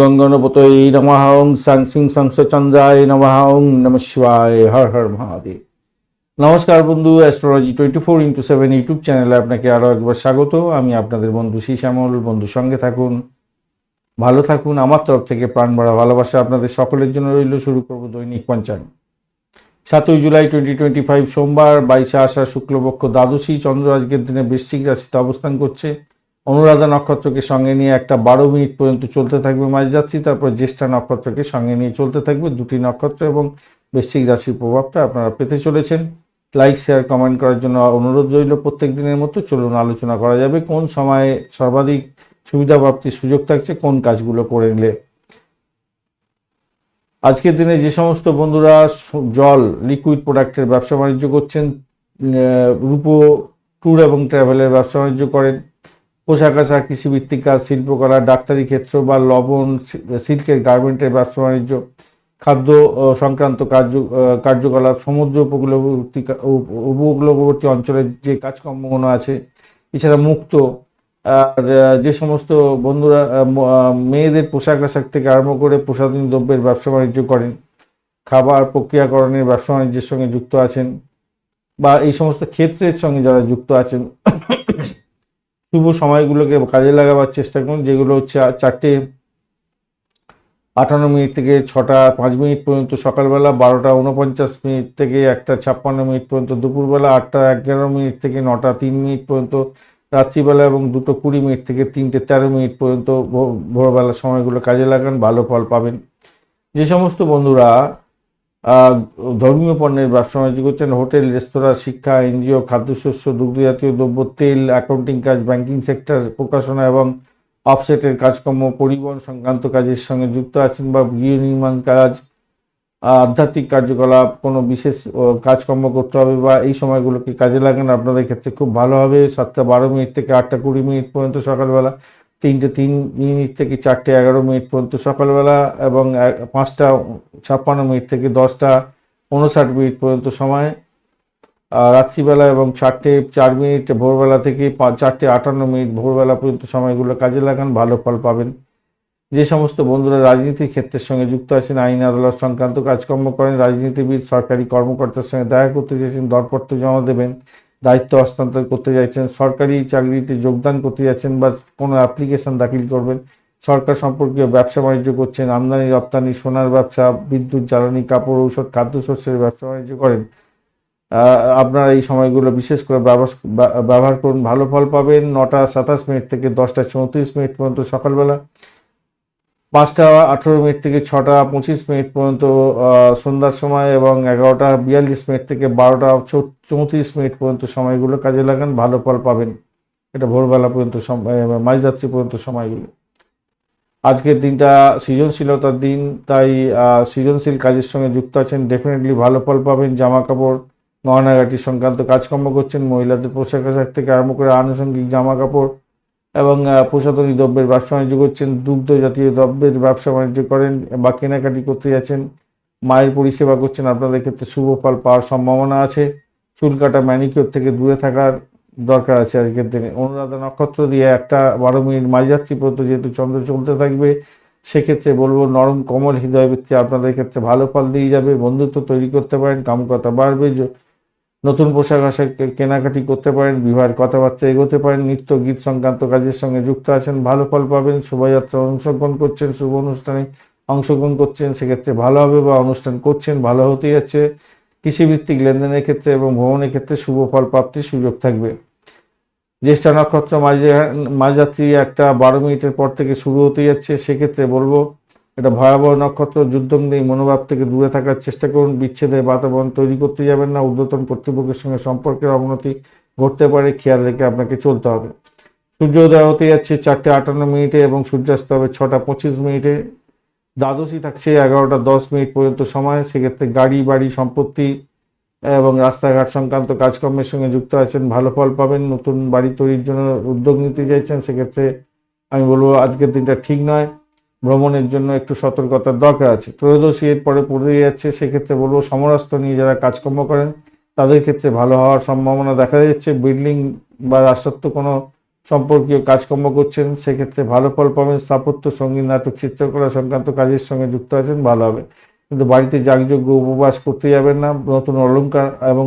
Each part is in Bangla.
গঙ্গনপতৈ নমঃ ওং সাং সিং সংসচন্দ্রায় নমঃ ওং নম শিবায়। হর হর মহাদেব। নমস্কার বন্ধু astrology twenty four into seven YouTube চ্যানেলে আপনাকে আরও একবার স্বাগত। আমি আপনাদের বন্ধু শ্রী শ্যামল। বন্ধু সঙ্গে থাকুন, ভালো থাকুন। আমার তরফ থেকে প্রাণ ভরা ভালোবাসা আপনাদের সকলের জন্য রইল। শুরু করব দৈনিক পঞ্চাঙ্গ সাতই জুলাই টোয়েন্টি টোয়েন্টি ফাইভ সোমবার, বাইশে আষাঢ় শুক্লপক্ষ দ্বাদশী। চন্দ্র আজকের দিনে বৃশ্চিক রাশিতে অবস্থান করছে। অনুরাধা নক্ষত্রকে সঙ্গে নিয়ে একটা বারো মিনিট পর্যন্ত চলতে থাকবে মাঝ যাচ্ছি তারপর জ্যেষ্ঠা নক্ষত্রকে সঙ্গে নিয়ে চলতে থাকবে দুটি নক্ষত্র এবং বৃশ্চিক রাশির প্রভাবটা আপনারা পেতে চলেছেন। লাইক শেয়ার কমেন্ট করার জন্য অনুরোধ রইল প্রত্যেক দিনের মতো। চলুন আলোচনা করা যাবে, কোন সময়ে সর্বাধিক সুবিধা প্রাপ্তির সুযোগ থাকছে, কোন কাজগুলো করে নিলে। আজকের দিনে যে সমস্ত বন্ধুরা জল লিকুইড প্রোডাক্টের ব্যবসা বাণিজ্য করছেন রূপো ট্যুর এবং ট্রাভেলের ব্যবসা বাণিজ্য করেন পোশাক আশাক, কৃষিভিত্তিক কাজ, শিল্পকলা, ডাক্তারি ক্ষেত্র বা লবণ, সিল্কের গার্মেন্টের ব্যবসা বাণিজ্য, খাদ্য সংক্রান্ত কার্য কার্যকলাপ, সমুদ্র উপকূলবর্তী উপকূলবর্তী অঞ্চলের যে কাজকর্মগুলো আছে, এছাড়া মুক্ত, আর যে সমস্ত বন্ধুরা মেয়েদের পোশাক আশাক থেকে আরম্ভ করে প্রসাধনী দ্রব্যের ব্যবসা বাণিজ্য করেন, খাবার প্রক্রিয়াকরণের ব্যবসা বাণিজ্যের সঙ্গে যুক্ত আছেন, বা এই সমস্ত ক্ষেত্রের সঙ্গে যারা যুক্ত আছেন শুভ সময়গুলোকে কাজে লাগাবার চেষ্টা করুন, যেগুলো হচ্ছে চারটে আটান্ন মিনিট থেকে ছটা পাঁচ মিনিট পর্যন্ত সকালবেলা, বারোটা উনপঞ্চাশ মিনিট থেকে একটা ছাপ্পান্ন মিনিট পর্যন্ত দুপুরবেলা, আটটা এগারো মিনিট থেকে নটা তিন মিনিট পর্যন্ত রাত্রিবেলা এবং দুটো কুড়ি মিনিট থেকে তিনটে তেরো মিনিট পর্যন্ত ভোরবেলা সময়গুলো কাজে লাগান, ভালো ফল পাবেন। যে সমস্ত বন্ধুরা ধর্মীয় পণ্যের ব্যবসা বাণিজ্য করছেন হোটেল, রেস্তোরাঁ, শিক্ষা, এনজিও, খাদ্যশস্য, দুগ্ধজাতীয় দ্রব্য, তেল, অ্যাকাউন্টিং কাজ, ব্যাংকিং সেক্টর, প্রকাশনা এবং অফসেটের কাজকর্ম, পরিবহন সংক্রান্ত কাজের সঙ্গে যুক্ত আছেন বা গৃহ নির্মাণ কাজ আধ্যাত্মিক কার্যকলাপ, কোনো বিশেষ কাজকর্ম করতে হবে বা এই সময়গুলোকে কাজে লাগান আপনাদের ক্ষেত্রে খুব ভালো হবে। সাতটা বারো মিনিট থেকে আটটা কুড়ি মিনিট পর্যন্ত সকালবেলা। তিনটে, তিন মিনিট থেকে চারটে, এগারো মিনিট পর্যন্ত সকালবেলা এবং পাঁচটা, ছাপ্পান্ন মিনিট থেকে দশটা, উনষাট মিনিট পর্যন্ত সময়। রাত্রিবেলা এবং চারটে, চার মিনিট ভোরবেলা থেকে চারটে, আটান্ন মিনিট ভোরবেলা পর্যন্ত সময়গুলো কাজে লাগান, ভালো ফল পাবেন। যে সমস্ত বন্ধুরা রাজনীতির ক্ষেত্রের সঙ্গে যুক্ত আছেন, আইন, আদালত সংক্রান্ত কাজকর্ম করেন, রাজনীতিবিদ, সরকারি কর্মকর্তার সঙ্গে দেখা করতে চেয়েছেন, দরপত্র জমা দেবেন দায়িত্ব হস্তান্তর করতে চাইছেন, সরকারি চাকরিতে যোগদান করতে যাচ্ছেন বা কোনো অ্যাপ্লিকেশন দাখিল করবেন, সরকার সম্পর্কীয় ব্যবসা বাণিজ্য করছেন, আমদানি, রপ্তানি, সোনার ব্যবসা, বিদ্যুৎ, জ্বালানি, কাপড়, ঔষধ, খাদ্যশস্যের ব্যবসা বাণিজ্য করেন। আপনারা এই সময়গুলো বিশেষ করে ব্যবহার করুন। ভালো ফল পাবেন নটা সাতাশ মিনিট থেকে দশটা চৌত্রিশ মিনিট পর্যন্ত সকালবেলা। পাঁচটা, আঠেরো মিনিট থেকে ছটা, পঁচিশ মিনিট পর্যন্ত সন্ধ্যার সময় এবং এগারোটা, বিয়াল্লিশ মিনিট থেকে বারোটা চৌত্রিশ মিনিট পর্যন্ত সময়গুলো কাজে লাগান, ভালো ফল পাবেন। এটা ভোরবেলা পর্যন্ত মাঝরাত্রি পর্যন্ত সময়গুলো। আজকের দিনটা সৃজনশীলতার দিন, তাই সৃজনশীল কাজের সঙ্গে যুক্ত আছেন ডেফিনেটলি ভালো ফল পাবেন জামা কাপড় গহনাগাটি সংক্রান্ত কাজকর্ম করছেন, মহিলাদের পোশাক আশাক থেকে আরম্ভ করে আনুষঙ্গিক জামা কাপড় এবং প্রসাধনী দ্রব্যের ব্যবসা বাণিজ্য করছেন, দুগ্ধ জাতীয় দ্রব্যের ব্যবসা বাণিজ্য করেন বা কেনাকাটি করতে যাচ্ছেন। মায়ের পরিষেবা করছেন, আপনাদের ক্ষেত্রে শুভ ফল পাওয়ার সম্ভাবনা আছে। চুল কাটা ম্যানিকিওর থেকে দূরে থাকার দরকার আছে আজকের দিনে অনুরাধা নক্ষত্র দিয়ে একটা বারো মিনিট মাঝরাত্রি পর্যন্ত যেহেতু চন্দ্র চলতে থাকবে, সেক্ষেত্রে বলব নরম কমল হৃদয় ব্যক্তি আপনাদের ক্ষেত্রে ভালো ফল দিয়ে যাবে। বন্ধুত্ব তৈরি করতে পারেন কামকতা বাড়বে। নতুন পোশাক আশাক কেনাকাটি করতে পারেন, বিবাহের কথাবার্তা এগোতে পারেন, নৃত্য গীত সংক্রান্ত কাজের সঙ্গে যুক্ত আছেন, ভালো ফল পাবেন, শোভাযাত্রা অংশগ্রহণ করছেন, শুভ অনুষ্ঠানে অংশগ্রহণ করছেন, সেক্ষেত্রে ভালো হবে বা অনুষ্ঠান করছেন, ভালো হতে যাচ্ছে। কৃষিভিত্তিক লেনদেনের ক্ষেত্রে এবং ভ্রমণের ক্ষেত্রে শুভ ফল প্রাপ্তির সুযোগ থাকবে। জ্যেষ্ঠা নক্ষত্র মাঝে মাঝরাত্রি একটা বারো মিনিটের পর থেকে শুরু হতে যাচ্ছে, সেক্ষেত্রে বলব এটা ভয়াবহ নক্ষত্র যুদ্ধংদি মনোভাব থেকে দূরে থাকার চেষ্টা করুন। বিচ্ছেদের বাতাবরণ তৈরি করতে যাবেন না। ঊর্ধ্বতন কর্তৃপক্ষের সঙ্গে সম্পর্কের অবনতি ঘটতে পারে। খেয়াল রেখে আপনাকে চলতে হবে। সূর্যোদয় হতে যাচ্ছে চারটে আটান্ন মিনিটে এবং সূর্যাস্ত হবে ছটা পঁচিশ মিনিটে। দ্বাদশী থাকছে এগারোটা দশ মিনিট পর্যন্ত সময়। সেক্ষেত্রে গাড়ি, বাড়ি, সম্পত্তি এবং রাস্তাঘাট সংক্রান্ত কাজকর্মের সঙ্গে যুক্ত আছেন। ভালো ফল পাবেন। নতুন বাড়ি তৈরির জন্য উদ্যোগ নিতে চাইছেন। সেক্ষেত্রে আমি বলব, আজকের দিনটা ঠিক নয়। ভ্রমণের জন্য একটু সতর্কতার দরকার আছে। ত্রয়োদশী এর পরে পড়ে যাচ্ছে, সেক্ষেত্রে বলব সমরাস্ত নিয়ে যারা কাজকর্ম করেন, তাদের ক্ষেত্রে ভালো হওয়ার সম্ভাবনা দেখা যাচ্ছে। বিল্ডিং বা রাষ্ট্রত্ব কোনো সম্পর্কীয় কাজকর্ম করছেন, সেক্ষেত্রে ভালো ফল পাবেন। স্থাপত্য, সংগীত, নাটক, চিত্রকলা সংক্রান্ত কাজের সঙ্গে যুক্ত আছেন, ভালো হবে। কিন্তু বাড়িতে যাগযজ্ঞ, উপবাস করতে যাবেন না, নতুন অলংকার এবং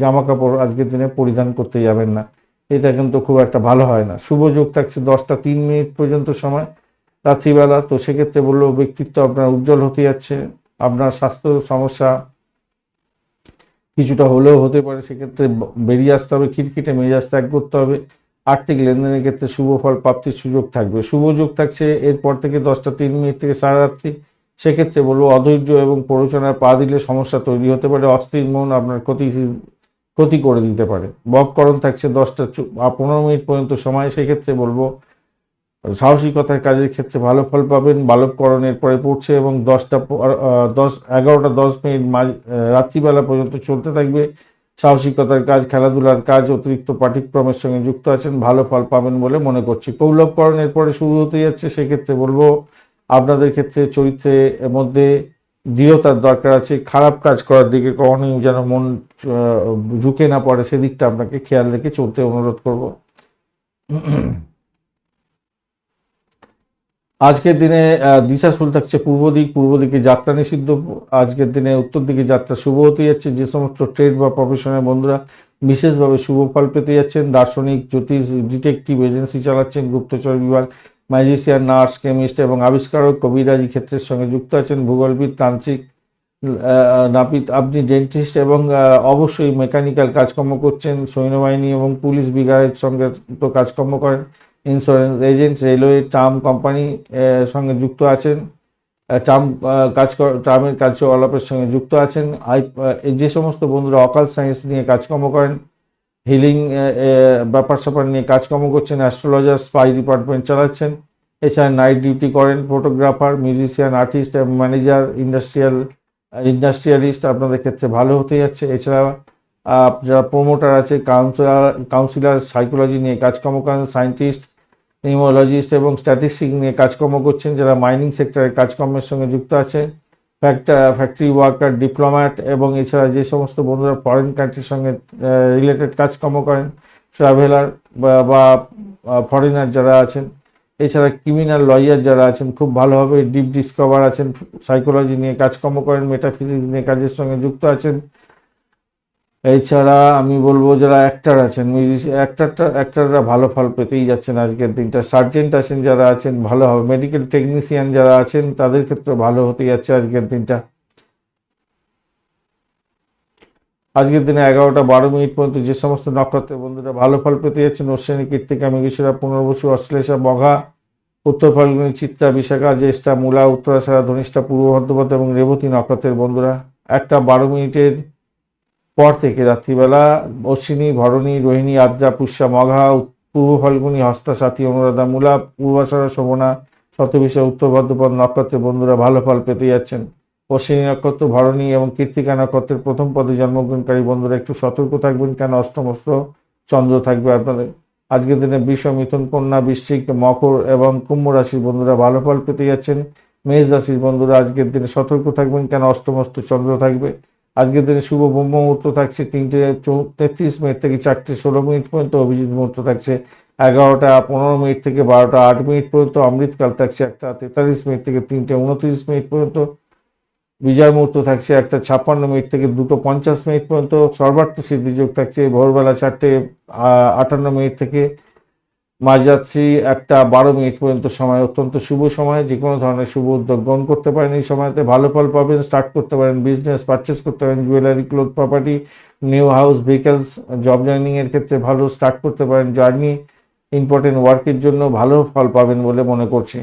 জামা কাপড় আজকের দিনে পরিধান করতে যাবেন না। এটা কিন্তু খুব একটা ভালো হয় না। শুভ যোগ থাকছে দশটা তিন মিনিট পর্যন্ত সময়। রাত্রিবেলা। তো সেক্ষেত্রে বলল, ব্যক্তিত্ব আপনার উজ্জ্বল হতে যাচ্ছে, আপনার স্বাস্থ্য সমস্যা কিছুটা হলেও হতে পারে, সেক্ষেত্রে বেরিয়ে আসতে হবে, খিটখিটে মেজাজ ত্যাগ করতে হবে। আর্থিক লেনদেনের ক্ষেত্রে শুভ ফল, প্রাপ্তির সুযোগ থাকবে। শুভ যোগ থাকছে এরপর থেকে দশটা তিন মিনিট থেকে সারা রাত্রি। সেক্ষেত্রে বলব অধৈর্য এবং প্ররোচনায় পা দিলে সমস্যা তৈরি হতে পারে, অস্থির মন আপনার ক্ষতি ক্ষতি করে দিতে পারে। বককরণ থাকছে দশটা পনেরো মিনিট পর্যন্ত সময়। সেক্ষেত্রে বলব সাহসিকতার কাজের ক্ষেত্রে ভালো ফল পাবেন বালককরণের পরে পড়ছে এবং দশটা দশ, এগারোটা দশ মিনিট মাঝ রাত্রিবেলা পর্যন্ত চলতে থাকবে। সাহসিকতার কাজ, খেলাধুলার কাজ, অতিরিক্ত পাঠ্যক্রমের সঙ্গে যুক্ত আছেন, ভালো ফল পাবেন বলে মনে করছি। কৌলভকরণের পরে শুরু হতে যাচ্ছে, সেক্ষেত্রে বলব আপনাদের ক্ষেত্রে চরিত্রের মধ্যে দৃঢ়তার দরকার আছে, খারাপ কাজ করার দিকে কখনোই যেন মন ঝুঁকে না পড়ে, সেদিকটা আপনাকে খেয়াল রেখে চলতে অনুরোধ করব। আজকের দিনে দিশাশুল থাকছে পূর্ব দিক, পূর্ব দিকে যাত্রা নিষিদ্ধ। আজকের দিনে উত্তর দিকে যাত্রা শুভ হতে যাচ্ছে। যে সমস্ত ট্রেড বা প্রফেশনের বন্ধুরা বিশেষভাবে শুভ ফল পেতে যাচ্ছেন। দার্শনিক, জ্যোতিষ, ডিটেকটিভ এজেন্সি চালাচ্ছেন। গুপ্তচর বিভাগ ম্যাজিশিয়ান নার্স, কেমিস্ট এবং আবিষ্কারক, কবিরাজি ক্ষেত্রের সঙ্গে যুক্ত আছেন। ভূগোলবিদ, তান্ত্রিক নাপিত, আপনি ডেন্টিস্ট এবং অবশ্যই মেকানিক্যাল কাজকর্ম করছেন। সৈন্যবাহিনী এবং পুলিশ বিভাগের সঙ্গে তো কাজকর্ম করেন। Insurance agent railway tram company সঙ্গে যুক্ত আছেন। ট্রাম কাজ ট্রামের কার্যকলাপের সঙ্গে যুক্ত আছেন। আই যে সমস্ত বন্ধুরা অকাল সায়েন্স নিয়ে কাজকর্ম করেন হিলিং ব্যাপার স্যাপার নিয়ে কাজকর্ম করছেন অ্যাস্ট্রোলজার স্পাই ডিপার্টমেন্ট চালাচ্ছেন। এছাড়া নাইট ডিউটি করেন ফটোগ্রাফার মিউজিশিয়ান আর্টিস্ট এবং ম্যানেজার ইন্ডাস্ট্রিয়াল ইন্ডাস্ট্রিয়ালিস্ট আপনাদের ক্ষেত্রে ভালো হতে যাচ্ছে। এছাড়া যারা প্রমোটার আছে কাউন্সিলার কাউন্সিলার সাইকোলজি নিয়ে কাজকর্ম করেন সায়েন্টিস্ট নিউমোলজিস্ট এবং স্ট্যাটিস্টিক নিয়ে কাজকর্ম করছেন, যারা মাইনিং সেক্টরে কাজকর্মের সঙ্গে যুক্ত আছে ফ্যাক্টরি ওয়ার্কার, ডিপ্লোম্যাট এবং এছাড়া যে সমস্ত বন্ধুরা ফরেন কান্ট্রির সঙ্গে রিলেটেড কাজকর্ম করেন ট্রাভেলার বা ফরেনার যারা আছেন, এছাড়া ক্রিমিনাল লয়ার যারা আছেন, খুব ভালোভাবে ডিপ ডিসকভার আছেন সাইকোলজি নিয়ে কাজকর্ম করেন মেটাফিজিক্স নিয়ে কাজের সঙ্গে যুক্ত আছেন। এছাড়া আমি বলব যারা অ্যাক্টার আছেন মিউজিশিয়ান অ্যাক্টারটা অ্যাক্টাররা ভালো ফল পেতেই যাচ্ছেন আজকের দিনটা। সার্জেন্ট আছেন যারা আছেন, ভালো হবে। মেডিকেল টেকনিশিয়ান যারা আছেন, তাদের ক্ষেত্রে ভালো হতে যাচ্ছে আজকের দিনটা। আজকের দিনে এগারোটা বারো মিনিট পর্যন্ত যে সমস্ত নক্ষত্রের বন্ধুরা ভালো ফল পেতে যাচ্ছেন অশ্বিনী কীর্তিকা মৃগেশ্বরা পুনর্বসু, অশ্লেষা, বঘা, উত্তর ফাল্গুনি, চিত্রা, বিশাখা, জ্যেষ্ঠা, মূলা, উত্তরাশারা, ধনিষ্ঠা, পূর্ব ভদ্রপদ এবং রেবতী নক্ষত্রের বন্ধুরা। একটা বারো মিনিটের পর থেকে রাত্রিবেলা অশ্বিনী, ভরণী, রোহিণী, আদ্রা, পুষ্যা, মঘা পূর্ব ফাল্গুনি হস্তা সাথী অনুরাধা, মূলা, পূর্বাশারা, শোভনা শতবিশা উত্তর ভদ্রপদ নক্ষত্রের বন্ধুরা ভালো ফল পেতে যাচ্ছেন। অশ্বিনী নক্ষত্র, ভরণী এবং কীর্তিকা নক্ষত্রের প্রথম পদে জন্মগ্রহণকারী বন্ধুরা, একটু সতর্ক থাকবেন কেন? অষ্টমস্ত চন্দ্র থাকবে আপনাদের। আজকের দিনে বিষ মিথুন, কন্যা, বৃশ্চিক, মকর এবং কুম্ভ রাশির বন্ধুরা ভালো ফল পেতে যাচ্ছেন। মেষ রাশির বন্ধুরা, আজকের দিনে সতর্ক থাকবেন কেন? অষ্টমস্ত চন্দ্র থাকবে। আজকের দিনে শুভ ব্রহ্ম মুহূর্ত থাকছে তিনটে তেত্রিশ মিনিট থেকে চারটে ষোলো মিনিট পর্যন্ত অভিজিৎ মুহূর্ত থাকছে। এগারোটা পনেরো মিনিট থেকে বারোটা আট মিনিট পর্যন্ত অমৃতকাল থাকছে, একটা তেতাল্লিশ মিনিট থেকে তিনটে উনত্রিশ মিনিট পর্যন্ত। বিজয় মুহূর্ত থাকছে, একটা ছাপ্পান্ন মিনিট থেকে দুটো পঞ্চাশ মিনিট পর্যন্ত। সর্বার্থ সিদ্ধিযোগ থাকছে, ভোরবেলা চারটে আটান্ন মিনিট থেকে মাঝরাত্রি একটা বারো মিনিট পর্যন্ত সময়, অত্যন্ত শুভ সময়, যে কোনো ধরনের শুভ উদ্যোগ গ্রহণ করতে পারেন এই সময়তে। ভালো ফল পাবেন স্টার্ট করতে পারেন বিজনেস পারচেস করতে পারেন jewellery cloth property new house vehicles job joining এর ক্ষেত্রে ভালো স্টার্ট করতে পারেন। জার্নি ইম্পর্টেন্ট ওয়ার্কের জন্য ভালো ফল পাবেন বলে মনে করছি।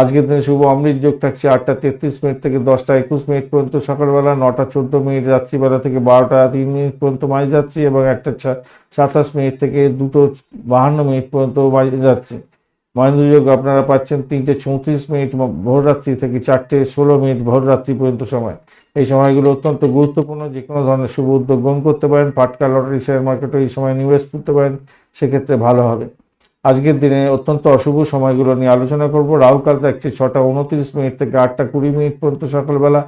আজকের দিনে শুভ অমৃত যোগ থাকছে আটটা তেত্রিশ মিনিট থেকে দশটা একুশ মিনিট পর্যন্ত সকালবেলা, নটা চোদ্দ মিনিট, রাত্রিবেলা থেকে বারোটা তিন মিনিট পর্যন্ত মাঝ যাচ্ছে এবং একটা সাতাশ মিনিট থেকে দুটো বাহান্ন মিনিট পর্যন্ত মাঝ যাচ্ছে। মহেন্দ্র যোগ আপনারা পাচ্ছেন তিনটে চৌত্রিশ মিনিট ভোররাত্রি থেকে চারটে ষোলো মিনিট ভোররাত্রি পর্যন্ত সময়। এই সময়গুলো অত্যন্ত গুরুত্বপূর্ণ, যে কোনো ধরনের শুভ উদ্যোগ গ্রহণ করতে পারেন পাটকা লটারি, শেয়ার মার্কেটে এই সময় নিবেশ করতে পারেন, সেক্ষেত্রে ভালো হবে। আজকের দিনে অত্যন্ত অশুভ সময়গুলো নিয়ে আলোচনা করব। রাহুকাল থাকছে ছটা উনত্রিশ মিনিট থেকে আটটা কুড়ি মিনিট পর্যন্ত সকালবেলা,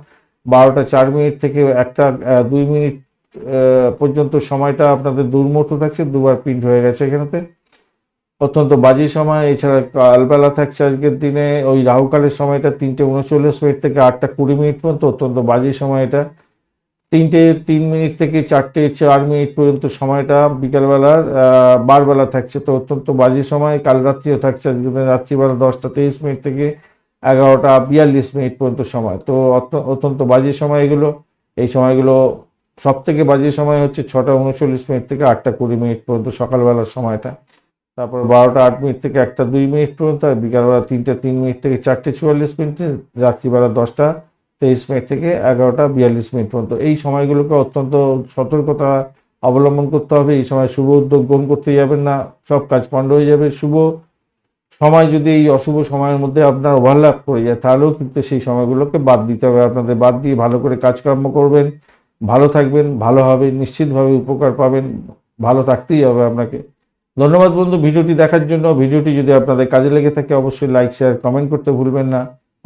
বারোটা চার মিনিট থেকে একটা দুই মিনিট পর্যন্ত সময়টা আপনাদের দুর্মূর্ত থাকছে, দুবার প্রিন্ট হয়ে গেছে এখানেতে। অত্যন্ত বাজে সময়, এছাড়া কালবেলা থাকছে আজকের দিনে। ওই রাহুকালের সময়টা তিনটে উনচল্লিশ মিনিট থেকে আটটা কুড়ি মিনিট পর্যন্ত অত্যন্ত বাজে সময় এটা। তিনটে, তিন মিনিট থেকে চারটে, চার মিনিট পর্যন্ত সময়টা বিকালবেলার বারবেলা থাকছে। তো অত্যন্ত বাজে সময়। কাল রাত্রিও থাকছে। রাত্রিবেলা দশটা তেইশ মিনিট থেকে এগারোটা বিয়াল্লিশ মিনিট পর্যন্ত সময়। তো অত্য- অত্যন্ত বাজে সময় এগুলো। এই সময়গুলো সব থেকে বাজে সময় হচ্ছে ছটা উনচল্লিশ মিনিট থেকে আটটা কুড়ি মিনিট পর্যন্ত সকালবেলার সময়টা। তারপর বারোটা আট মিনিট থেকে একটা দুই মিনিট পর্যন্ত, আর বিকালবেলা তিনটে তিন মিনিট থেকে চারটে চুয়াল্লিশ মিনিট, রাত্রিবেলা দশটা তেইশ মিনিট থেকে এগারোটা বিয়াল্লিশ মিনিট পর্যন্ত। এই সময়গুলোকে অত্যন্ত সতর্কতা অবলম্বন করতে হবে। এই সময় শুভ উদ্যোগ গ্রহণ করতে যাবেন না। সব কাজ পণ্ড হয়ে যাবে। শুভ সময় যদি এই অশুভ সময়ের মধ্যে আপনার ওভারল্যাপ করে যায়, তাহলেও কিন্তু সেই সময়গুলোকে বাদ দিতে হবে। আপনাদের বাদ দিয়ে ভালো করে কাজকর্ম করবেন, ভালো থাকবেন, ভালো হবে, নিশ্চিতভাবে উপকার পাবেন, ভালো থাকতেই হবে আপনাকে। ধন্যবাদ বন্ধু, ভিডিওটি দেখার জন্য। ভিডিওটি যদি আপনাদের কাজে লেগে থাকে, অবশ্যই লাইক শেয়ার কমেন্ট করতে ভুলবেন না।